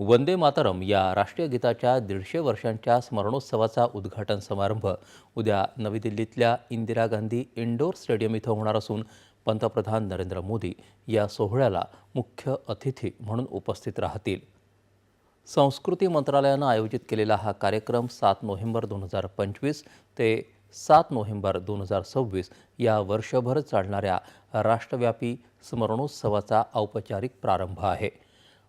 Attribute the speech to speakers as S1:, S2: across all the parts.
S1: वंदे मातरम या राष्ट्रीय गीताच्या दीडशे वर्षांच्या स्मरणोत्सवाचा उद्घाटन समारंभ उद्या नवी दिल्लीतल्या इंदिरा गांधी इंडोर स्टेडियम इथं होणार असून पंतप्रधान नरेंद्र मोदी या सोहळ्याला मुख्य अतिथी म्हणून उपस्थित राहतील. संस्कृती मंत्रालयानं आयोजित केलेला हा कार्यक्रम सात नोव्हेंबर दोन हजार पंचवीस ते सात नोव्हेंबर दोन हजार सव्वीस या वर्षभर चालणाऱ्या राष्ट्रव्यापी स्मरणोत्सवाचा औपचारिक प्रारंभ आहे.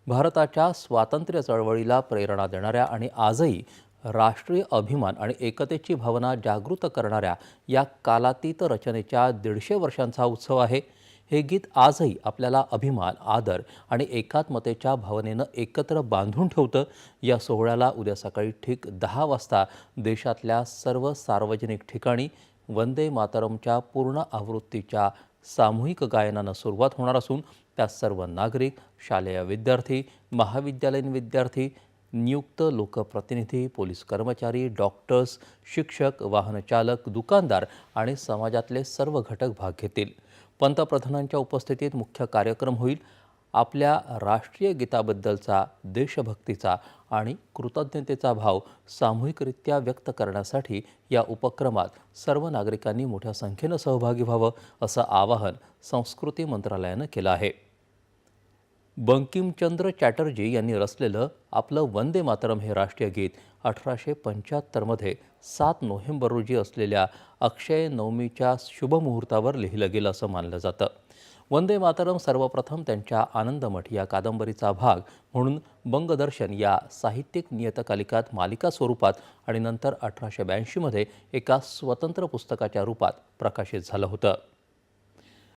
S1: भारताच्या स्वातंत्र्य चळवळीला प्रेरणा देणाऱ्या आणि आजही राष्ट्रीय अभिमान आणि एकतेची भावना जागृत करणाऱ्या या कालातीत रचनेच्या दीडशे वर्षांचा उत्सव आहे. हे गीत आजही आपल्याला अभिमान आदर आणि एकात्मतेच्या भावनेनं एकत्र बांधून ठेवतं. या सोहळ्याला उद्या सकाळी ठीक दहा वाजता देशातल्या सर्व सार्वजनिक ठिकाणी वंदे मातरमच्या पूर्ण आवृत्तीच्या सामूहिक गायनानं सुरुवात होणार असून त्यात सर्व नागरिक शालेय विद्यार्थी महाविद्यालयीन विद्यार्थी नियुक्त लोकप्रतिनिधी पोलीस कर्मचारी डॉक्टर्स शिक्षक वाहनचालक दुकानदार आणि समाजातले सर्व घटक भाग घेतील. पंतप्रधानांच्या उपस्थितीत मुख्य कार्यक्रम होईल. आपल्या राष्ट्रीय गीताबद्दलचा देशभक्तीचा आणि कृतज्ञतेचा भाव सामूहिकरित्या व्यक्त करण्यासाठी या उपक्रमात सर्व नागरिकांनी मोठ्या संख्येनं सहभागी व्हावं असं आवाहन संस्कृती मंत्रालयानं केलं आहे. बंकिमचंद्र चॅटर्जी यांनी रचलेलं आपलं वंदे मातरम हे राष्ट्रीय गीत अठराशे पंच्याहत्तरमध्ये सात नोव्हेंबर रोजी असलेल्या अक्षय नवमीच्या शुभमुहूर्तावर लिहिलं गेलं असं मानलं जातं. वंदे मातरम सर्वप्रथम त्यांच्या आनंदमठ या कादंबरीचा भाग म्हणून बंगदर्शन या साहित्यिक नियतकालिकात मालिका स्वरूपात आणि नंतर अठराशे ब्याऐंशीमध्ये एका स्वतंत्र पुस्तकाच्या रूपात प्रकाशित झालं होतं.